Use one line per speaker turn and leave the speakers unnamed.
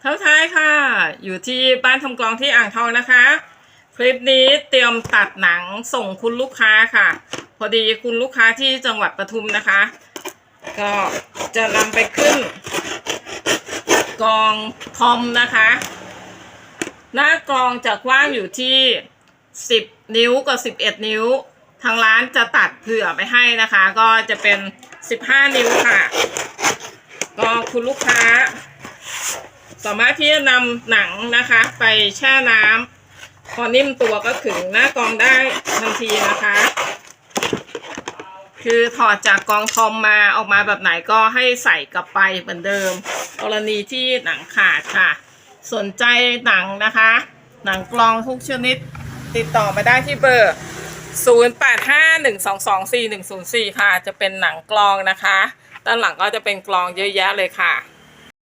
เท่าท้ายค่ะ อยู่ที่บ้านทำกลองที่อ่างทองนะคะ คลิปนี้เตรียมตัดหนังส่งคุณลูกค้าค่ะ พอดีคุณลูกค้าที่จังหวัดปทุมนะคะ ก็จะนำไปขึ้น กองทอมนะคะ หน้ากองจะกว้างอยู่ที่ 10 นิ้วกับ 11 นิ้ว ทางร้านจะตัดเผื่อไปให้นะคะ ก็จะเป็น 15 นิ้วค่ะ ก็คุณลูกค้า สามารถที่จะนำหนังนะคะ ไปแช่น้ำพอนิ่มตัวก็ขึงหน้ากองได้ทันทีนะคะ คือถอดจากกองทอมมาออกมาแบบไหนก็ให้ใส่กลับไปเหมือนเดิม กรณีที่หนังขาดค่ะ สนใจหนังนะคะ หนังกลองทุกชนิดติดต่อมาได้ที่เบอร์ 0851224104 ค่ะ จะเป็นหนังกลองนะคะ ด้านหลังก็จะเป็นกลองเยอะแยะเลยค่ะ